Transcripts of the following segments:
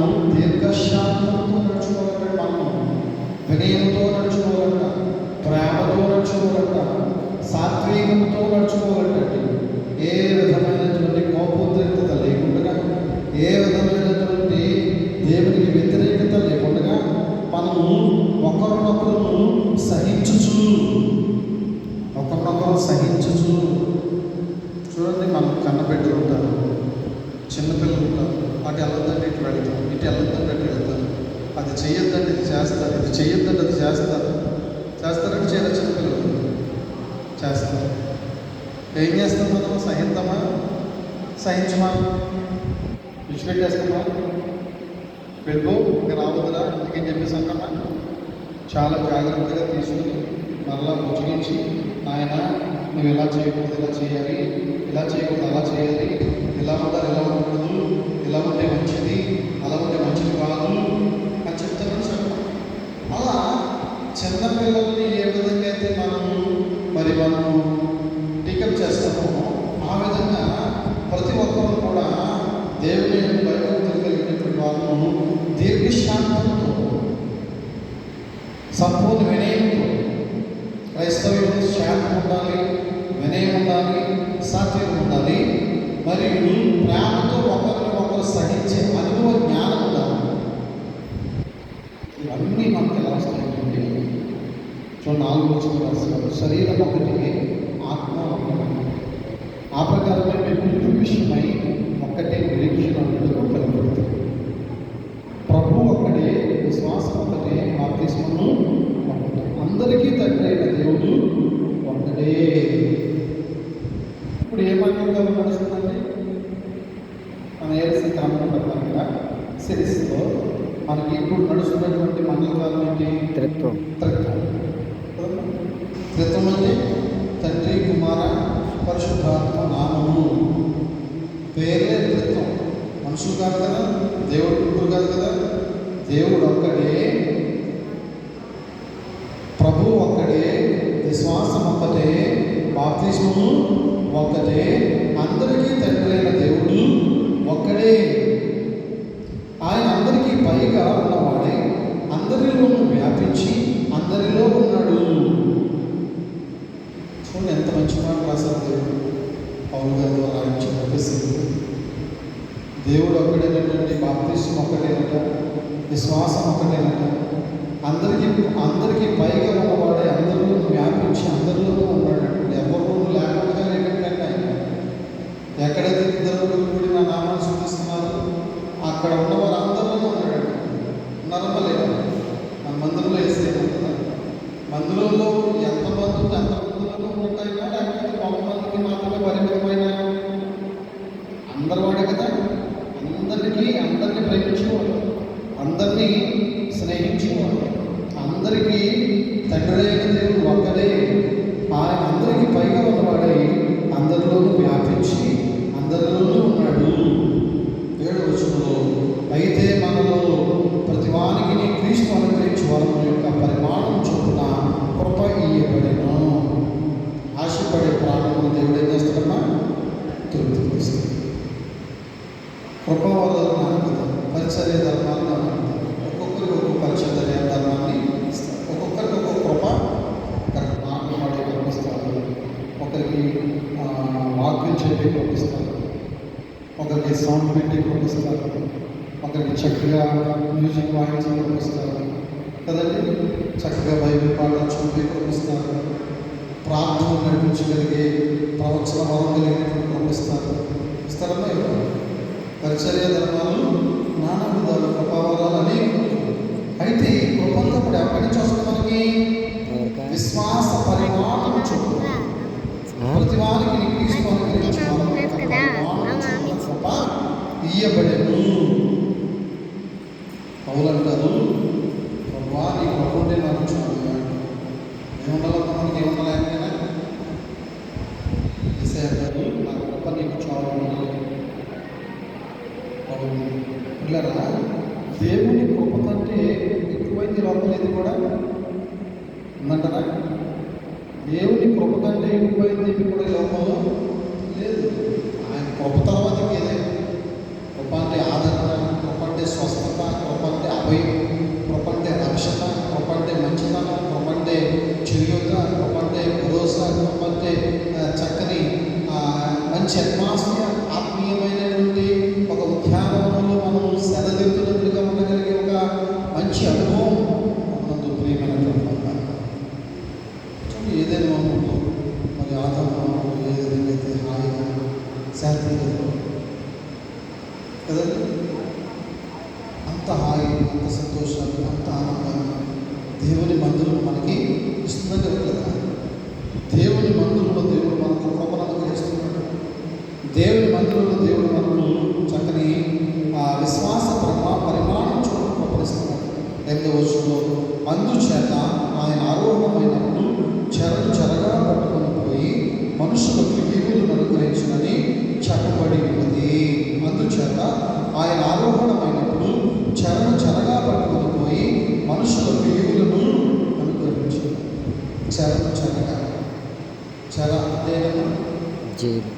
మనము దీర్ఘశాంతంతో నడుచుకోవాలంటే మనము వినయంతో నడుచుకోవాలంట ప్రేమతో నడుచుకోవాలంట సాత్వికంతో నడుచుకోవాలంటే ఏ విధమైనటువంటి కోపోద్రిక్తత లేకుండా ఏ విధమైనటువంటి దేవునికి వ్యతిరేకత లేకుండా మనము ఒకరినొకరు సహించుచు ఒకరినొకరు సహించుచు. చూడండి మనం కన్నబెట్టి ఉంటారు చిన్నపిల్లలు ఉంటారు వెళ్ళొద్దంటే ఇటు వెళ్తాను ఇటు వెళ్ళొద్దంటే అటు వెళ్తాను అది చెయ్యొద్దంటే ఇది చేస్తారు. ఇది చెయ్యొద్దంటే అది చేస్తారు. చేస్తారంటే చేయరు చిన్నపిల్లలు చేస్తారు. ఏం చేస్తాం మనం? సహిద్దామా సహించమా? విడిచిపెట్టేస్తామా వెళ్ళిపో ఇంకా రావద్దురా అందుకని చెప్పేసి అన్నమా చాలా జాగ్రత్తగా తీసుకుని మరలా బుజ్జిగించి ఆయన నువ్వు ఇలా చేయకూడదు ఇలా చేయాలి ఇలా చేయకూడదు అలా చేయాలి. ఇలా ఉండాలి ఇలా ఉండకూడదు ఇలా ఉంటే మంచిది అలా ఉంటే మంచిది కాదు అని చెప్తాను చెప్పాలి. అలా చిన్నపిల్లల్ని ఏ విధంగా అయితే మనము మరి మనము టీకప్ చేస్తామో ఆ విధంగా ప్రతి ఒక్కరూ కూడా దేవుని భయభక్తులు కలిగినటువంటి వాళ్ళను దీర్ఘశాంతంతో సంపూర్ణ వినయంతో క్రైస్తవులు శాంతం ఉండాలి ఉన్నారమ్మా లేదా మన మందిరంలో వేసే మందిరంలో ఎంతమంది ఉంటే అంత మందిరంలో ఉన్నట్టయినా లేకపోతే కొంతమందికి మాత్రమే పరిమితమైనా అందరూ వాడే కదా? అందరికీ అందరినీ ప్రేమించేవాడు అందరినీ స్నేహించేవాడు అందరికీ తండ్రి అయిన దేవుడు ఒక్కడే. ఆయన అందరికీ పైగా ఉన్నవాడై అందరిలోనూ వ్యాపించి అందరిలోనూ ఉన్నాడు ఏడు వచనంలో అయితే మనలో ప్రతి వానికి నీ క్రీస్తు అనుగ్రహించి వరం యొక్క పరిమాణం చొప్పున కృప ఇయ్యబడెను ఆశపడే ప్రాణమును దేవుడు ఏం చేస్తాడమ్మా తృప్తిస్తాడు కృప వల్ల పరిచర్య ధర్మాలు నానుకుతాం ఒక్కొక్కరికి ఒక్కొక్క పరిచర్య ధర్మాన్ని ఇస్తారు. ఒక్కొక్కరికి ఒక్కొక్క కృప ఒకరికి మాటలు మాడే పంపిస్తారు ఒకరికి వాక్యం చెప్పి పంపిస్తారు ఒకరికి సౌండ్ పెట్టి పంపిస్తారు ఒకరికి చక్కగా మ్యూజిక్ వాయించి పంపిస్తారు కదండి? చక్కగా బైబిల్ పాటలు చూపి పంపిస్తారు ప్రార్థన నడిపించగలిగే ప్రవచన వరం కలిగినటువంటి పంపిస్తారు ఇస్తారన్నా ఇవ్వరు పరిచర్య ధర్మాలు నానా విధాలు కృపావరాలు అనేక అయితే ఇప్పుడు కొంతప్పుడు ఎక్కడి నుంచి వస్తుంది మనకి? విశ్వాస పరిమాణం చొప్పున ప్రతి వారికి నీ కృప ఇయ్యబడెను. పౌలంటారు ప్రభా నీ కృప నాకు దేవుని కృప కంటే ఎక్కువైంది చెప్పి కూడా లోకంలో లేదు. ఆయన కృప తర్వాత ఏదైనా కృప అంటే ఆదరణ కృప అంటే స్వస్థత కృప అంటే అభయం కృప అంటే రక్షణ కృప అంటే మంచితనం కృప అంటే చేయూత కృప అంటే భరోసా కృప అంటే చక్కని మంచి అట్మాస్ఫియర్ కదండి? అంత హాయి అంత సంతోషాలు అంత ఆనందాలు. దేవుని మందులు మనకి ఇస్తుందని కదా. దేవుని మందులలో దేవుడు మనకు కృపను అనుగ్రహిస్తున్నాడు దేవుని మందులలో దేవుడు మనకు చక్కని ఆ విశ్వాస ప్రమా పరిమాణం చూడడం కృపణిస్తున్నాడు ఎనిమిదవ వచనంలో అందుచేత ఆయన ఆరోహణమైనప్పుడు చెరలు చెరగా పట్టుకొని పోయి మనుషు చెరను చెరగా చెర దేనము జైలు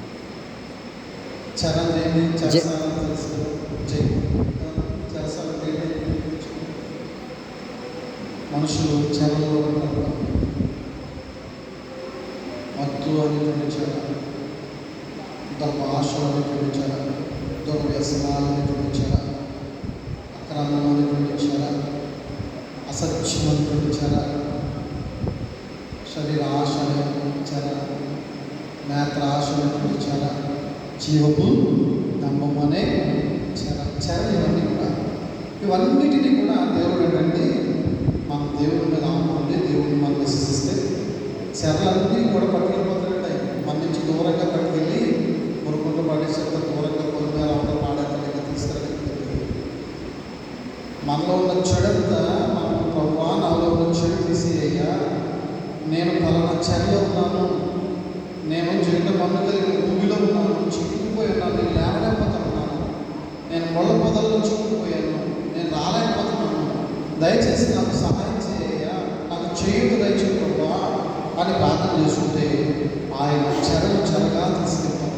చరణ్ ఏంటి చేస్తానని తెలుసు జై చేస్తానంటే మనుషులు చెరలో ఉంటారు మత్తు అనేటువంటి చెర దుర్భాష అనేటువంటి చెర దుర్వ్యసనాలు అనేటువంటి చెర జీవపు నమ్మము అనే చెర ఇవన్నీ కూడా. ఇవన్నిటినీ కూడా దేవుడు ఏంటంటే మనం దేవుడి మీద ఆనుకుంటే దేవుడిని మనం విశ్వసిస్తే చెరలన్నీ కూడా పట్టుకెళ్ళిపోతారండి. మన నుంచి దూరంగా పట్టుకెళ్ళి మురుకుంటూ పడేసేంత దూరంగా పొద్దుగా రావడం పాడేంత తీసుకెళ్ళి మనలో ఉన్న చెడంతా మనం ప్రభా నాలో ఉన్న చెడు తీసేయ్యా. నేను పలానా చెరలో ఉన్నాను. నేను జీవిత మన్ను కలిగి ఉన్నాను చిక్కుకుపోయి ఉన్నాను నేను లేవలేకపోతున్నాను. నేను ముళ్ళ పొదల్లో చిక్కుకుపోయాను. నేను రాలేకపోతున్నాను. దయచేసి నాకు సహాయం చేయ నాకు చేయుడు దయచేసి ప్రభా అని ప్రార్థన చేసుకుంటే ఆయన చెరలు చెరగా తీసుకెళ్తాను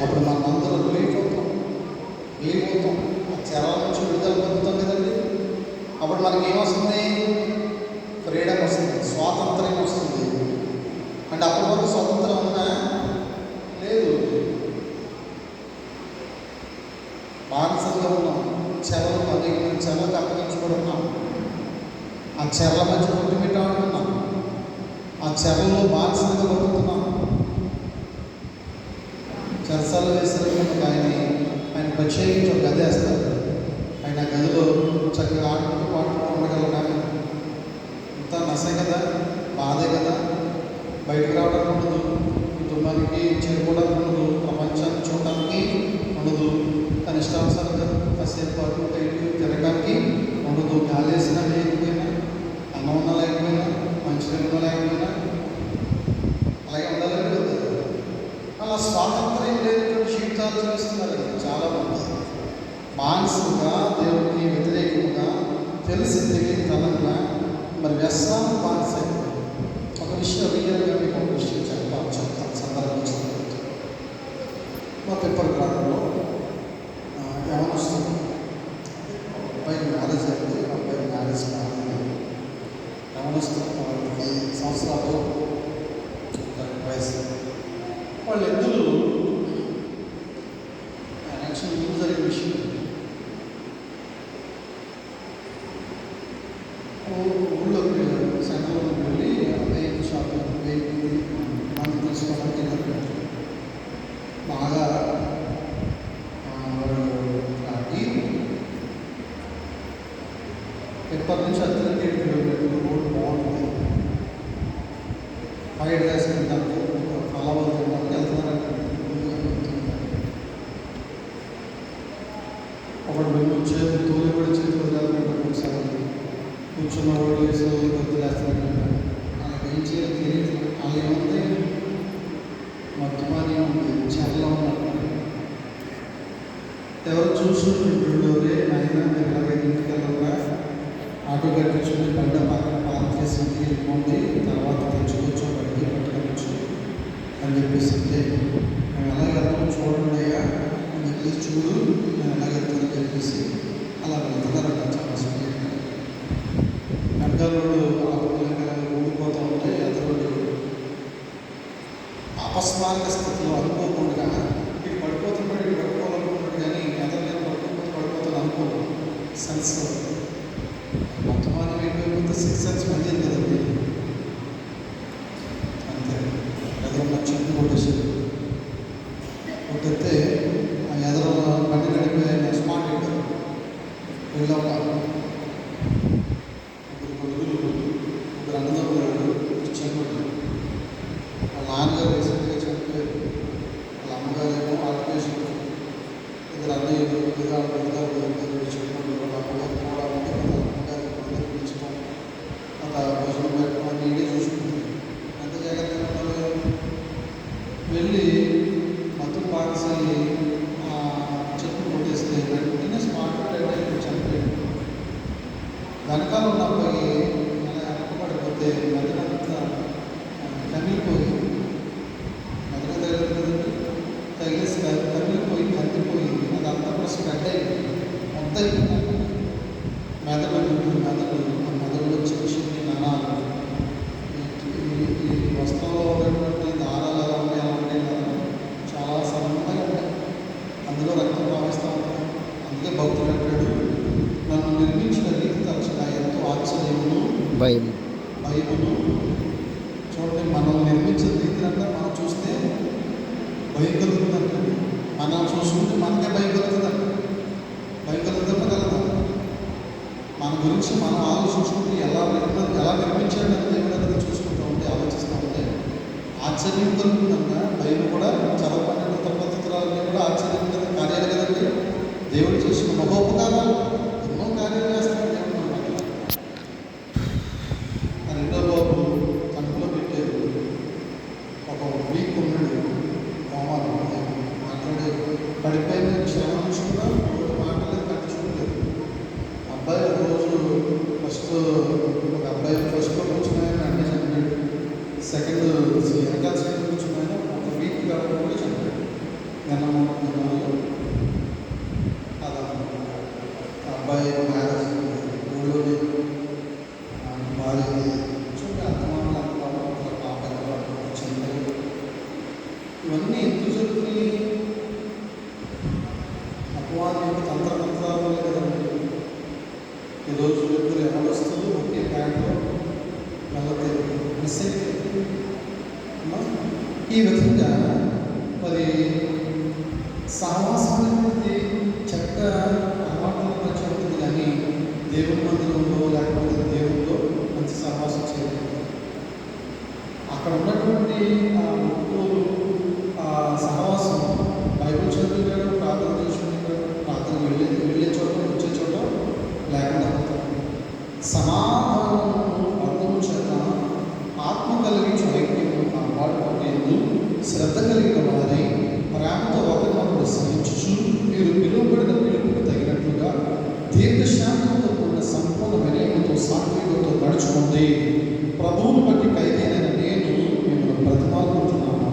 అప్పుడు మనందరం అందరం వెళ్ళిపోతాం వెళ్ళిపోతాం ఆ చెరల నుంచి విడుదల పొందుతాం కదండి. అప్పుడు మనకి ఏమొస్తుంది ఫ్రీడమ్ వస్తుంది స్వాతంత్ర్యం వస్తుంది అంటే అప్పటి వరకు స్వతంత్రం ఉందా లేదు బానిసంగా ఉన్నాం చెరలు అనేక చెరలకు అప్పగించుకుంటున్నాం ఆ చెరల మధ్య కొట్టు పెట్టాడుతున్నాం ఆ చెరలో బానిసలుగా బతుకుతున్నాం చెరసాలు వేసిన ఆయన ఆయన ప్రత్యేకించి ఒక గది వేస్తారు. ఆయన గదిలో చక్కగా ఆడుకుంటూ పాడుకుంటూ ఉండగలగాలి ఇంత నసే కదా బాధే కదా. బయటకు రావడానికి ఉండదు. కుటుంబానికి చేరుకోవడానికి ఉండదు. ప్రపంచాన్ని చూడడానికి ఉండదు. తన ఇష్టానుసారంగా కాసేపు పాటు బయటకు తిరగడానికి ఉండదు. గాలేసిన వేసినా అన్నం ఉన్నా లేకపోయినా మంచి ఉన్నా లేకపోయినా అలాగే ఉండాలని కదా అలా స్వాతంత్రం లేనటువంటి జీవితాలు చూస్తున్నారు. చాలా మంది. మానసికంగా దేవుడికి వ్యతిరేకంగా తెలిసి తెలియతనంగా మరి వ్యసనాలు మానసిక ఒక విషయం రియల్గా మీకు ఒక విషయం. ఎవరు చూసుకుంటుండో అయినా నాయన మీరు ఇలాగే ఇంటికి ఆటో కట్టించుకుని బండ పక్కన పార్క్ చేసి ఇంటికి వెళ్ళిపోండి. తర్వాత తెచ్చుకోవచ్చు బయటికి పట్టుకోవచ్చు అని చెప్పేసింది మేము ఎలా వెళ్తామో చూడండి అయ్యా నీకు చూడు. నేను ఎలా వెళ్తానని చెప్పేసి అలా వెళ్తున్నారంట చాలా స్పీడ్గా వెనకాలోడు ఊడిపోతూ ఉంటే ఎదురోడు అపస్మారక స్థితిలో అనుకో భయం. చూడండి మనం నిర్మించిన రీతిలంతా మనం చూస్తే భయం కలుగుతుంది మనం చూసుకుంటే మనకే భయం కలుగుతుందండి భయం కలుగుతుందా మన గురించి మనం ఆలోచించుకుంటే ఎలా ఎలా నిర్మించాడు అనేది దేవుడు చూసుకుంటూ ఉంటే ఆలోచిస్తూ ఉంటే ఆశ్చర్యం కలుగుతుందంట భయం కూడా చాలా పన్నెండు తప్పత్తురాలని కూడా ఆశ్చర్యం కదా కార్యాలు కదండి దేవుడు చేసిన మహోపకారాలు వీక్ ఉన్నాడు. కోమాలు అక్కడే పడిపోయిన క్షణం కూడా మాటలు కట్టించుకోలేదు అబ్బాయి రోజు ఫస్ట్ ఈ విధంగా మరి సహవాసం చెత్త చెడ్డ అలవాట్లు కానీ దేవుడి మందిరంలో లేకపోతే దేవుడితో మంచి సహవాసం చేయలేదు అక్కడ ఉన్నటువంటి శ్రద్ధ కలిగిన వారై ప్రేమతో ఒకరినొకరు సహించు మీరు పిలువబడిన పిలుపుకు తగినట్లుగా దీర్ఘశాంతంతో కూడిన సంపూర్ణ వినయంతో సాత్వికతో నడుచుకోండి. ప్రభువును బట్టి ఖైదైన నేను మిమ్మల్ని బ్రతిమాలుకుంటున్నాను.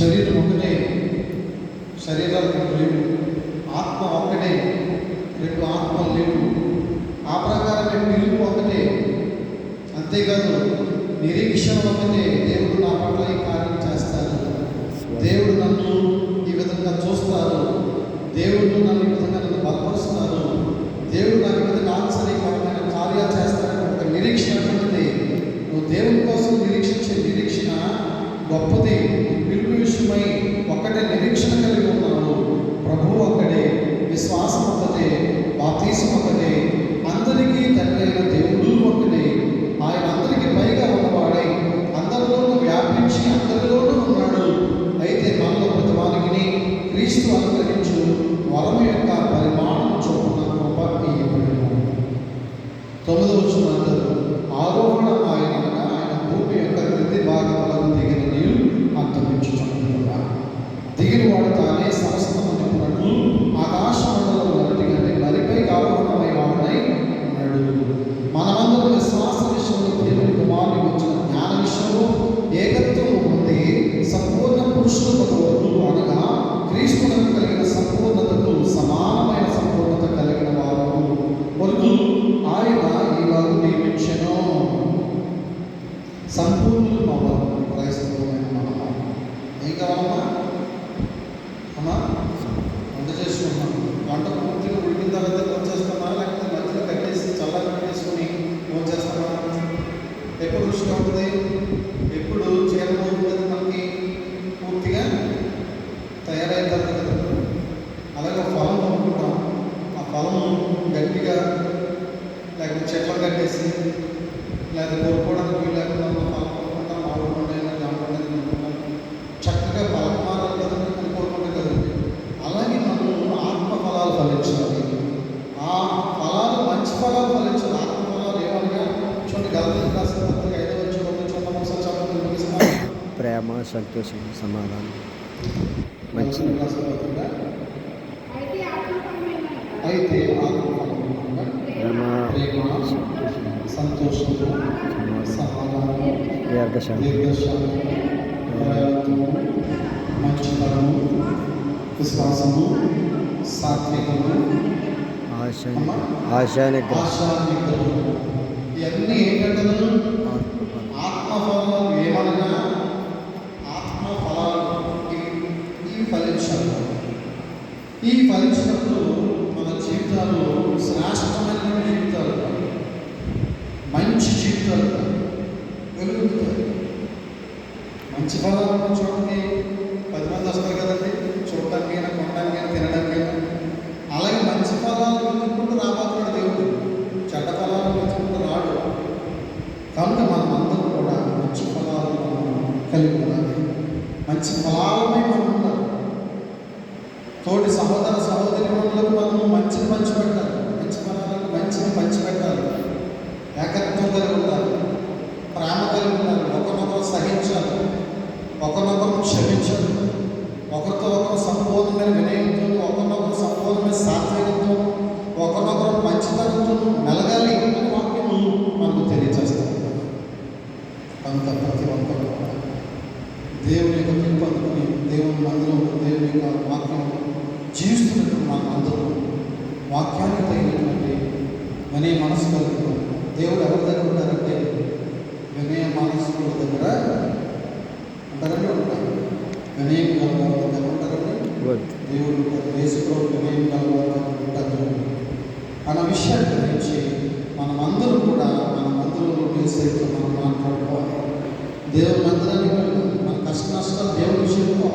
శరీరం ఒకటే శరీరాలకు లేవు. ఆత్మ ఒకటే రెండు ఆత్మలు లేవు. ఆ ప్రకారమే పిలుపు ఒకటే. అంతేకాదు నిరీక్షణ ఒకటే నా పట్ల ఈ కార్యం చేస్తారు. దేవుడు నన్ను ఈ విధంగా చూస్తారు. దేవుడు నన్ను ఈ విధంగా నన్ను బలపరుస్తారు. దేవుడు నాకు విధంగా ఆన్సర్ ఇవ్వాలని కార్యాలు చేస్తారని ఒక నిరీక్షణ ఉంటుంది. నువ్వు దేవుని కోసం నిరీక్షించే నిరీక్షణ గొప్పది. పిలుపు విషయమై ఒక్కటే నిరీక్షణ వచ్చినప్పుడే ఎప్పుడు చేరబోతున్నది మనకి పూర్తిగా తయారైన తర్వాత అలాగే ఫలం అనుకుంటాం ఆ ఫలం గట్టిగా లేకపోతే చెట్ల కట్టేసి లేకపోతే కోరుకోవడానికి లేకుండా ఉన్న ఫలం కొనుక్కుంటాం. ఆడుకుంటే ఆడుకుంటే అనుకుంటాం చక్కగా ఫలం మారాలి కదండి కోరుకుంటే కదండి అలాగే మనం ఆత్మ ఫలాలు ఫలించాలి. ఆ ఫలాలు మంచి ఫలాలు ఫలించాలి. ప్రేమ సంతోషం సమాధానం మంచి గలతీ రాసిన పత్రిక అయితే ఆత్మపరమైన అయితే ఆత్మ ఫలముగా ప్రేమ ప్రేమ సంతోషము సమాధానం దీర్ఘశాంతి దీర్ఘశాంతి దయాళుత్వము, మంచితనము విశ్వాసము సాత్వికము ఆశ ఆశా నిగ్రహం ఆశానిగ్రహము ఇవన్నీ ఏంటంటే ఆత్మఫలం ఏమనగా ఆత్మఫలాలు. ఇవి ఇవి ఫలించాలి. ఈ ఫలించిన మన జీవితాలు శ్రేష్టమైన జీవితాలు మంచి జీవితాలు వెలుగుతాయి మంచి ఫలాలను చూడండి పది మంది వస్తారు కదండి చూడటానికైనా కొనడానికైనా తినడానికైనా అలాగే మంచి ఫలాలు వెతుక్కుంటూ రాబోతున్నాడు దేవుడు చెడ్డ ఫలాలు వెతుక్కుంటూ రాడు కనుక మనం అందరం కూడా మంచి ఫలాలు మనం కలిగి ఉండాలి మంచి ఫలాలమై మనం ఉండాలి తోటి సహోదర సహోదరి మనులకు మనం మంచిని పంచి పెట్టాలి మంచి ఫలాలకు మంచిని పంచి పెట్టాలి ఏకత్వం కలిగి ఉండాలి. ప్రేమ కలిగి ఉండాలి. ఒకరినొకరు సహించాలి. ఒకరినొకరు క్షమించాలి. ఒకరితో ఒకరు సంపూర్ణమైన వినయంతో ఒకరినొకరు సంపూర్ణమైన సాత్వికంతో ఒకరినొకరు మంచితనంతో మెలగాలి అని వాక్యం మనకు తెలియజేస్తాం కనుక ప్రతి ఒక్కరు దేవుని యొక్క పిలుపు అందుకుని దేవుని మందిరంలో దేవుని యొక్క వాక్యం జీవిస్తున్నట్టు మనం అందరూ వాక్యానికి తగినటువంటి వినయ మనసు కలిగి దేవుడు ఎవరి దగ్గర ఉంటారంటే వినయ మనసు దగ్గర ఉంటారండి ఉంటారు వినయం కలవారి దగ్గర ఉంటారండి. దేవుడు దేశంలో వినయం కలవారి దగ్గర ఉంటారు అన్న విషయాన్ని గ్రహించి మనమందరం కూడా మన మందిరంలో నిలిసేట్టు మనం మాట్లాడుకోవాలి. దేవుని మందిరానికి మన కష్ట నష్టాలు దేవుని విషయంలో.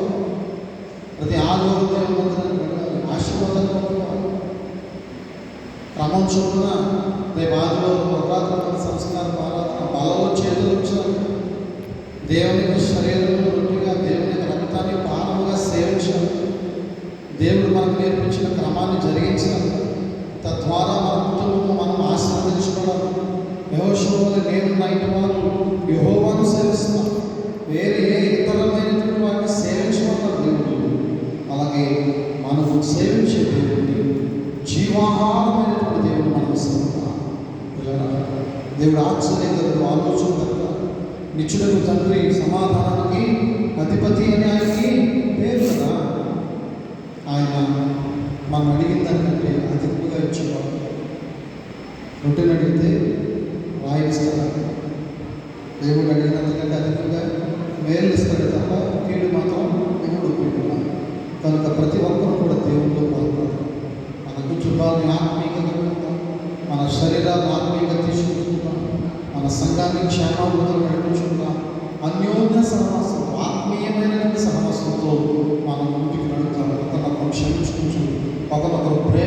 ప్రతి ఆదివారం దేవుని మందిరానికి క్రమం చొప్పున రేపు ఆదివారం పురాతన సంస్కారం ఆరాధన బలలో చేతులు ఉంచాలి దేవునికి శరీరంలో రొట్టిగా దేవుని రక్తాన్ని పానముగా సేవించాలి దేవుడు మనకు నేర్పించిన క్రమాన్ని జరిగించాలి తద్వారా మన కుటుంబం మనం ఆశీర్వదించుకోవాలి యహోశోని నేను నైట్ వారు యహోవాను సేవిస్తున్నాం వేరే ఏ ఇతరమైనటువంటి వాటిని సేవించమన్నారు దేవుడు అలాగే మనము సేవించే దేవుడిని జీవాహారమైనటువంటి దేవుడు ఆశ్చర్యకరుడు ఆలోచనకర్త నిచ్చులకు తండ్రి సమాధానానికి అధిపతి అని ఆయనకి పేరు కదా. ఆయన మనం అడిగిన దానికంటే అధికంగా ఇచ్చేవాడు. రొట్టెని అడిగితే వాయిస్తాడు దేవుడు అడిగినంతకంటే అధికంగా మేలు ఇస్తాడు తప్ప కీడు మాత్రం దేవుడు కీడు కనుక ప్రతి ఒక్కరు కూడా దేవుడితో పాల్గొన్నారు మన కుటుంబాన్ని ఆత్మీయంగా మన శరీరాన్ని ఆత్మీయంగా తీసుకుంటున్నాం మన సంఘాన్ని క్షేమాభివృద్ధులు నడిపించుకుంటాం అన్యోన్య సహవాసం ఆత్మీయమైనటువంటి సహవాసంతో మనం ముందుకు నడుపుతాం ఒకరినొకరు క్షమించుకుంటూ ఒకరినొకరు ప్రేమ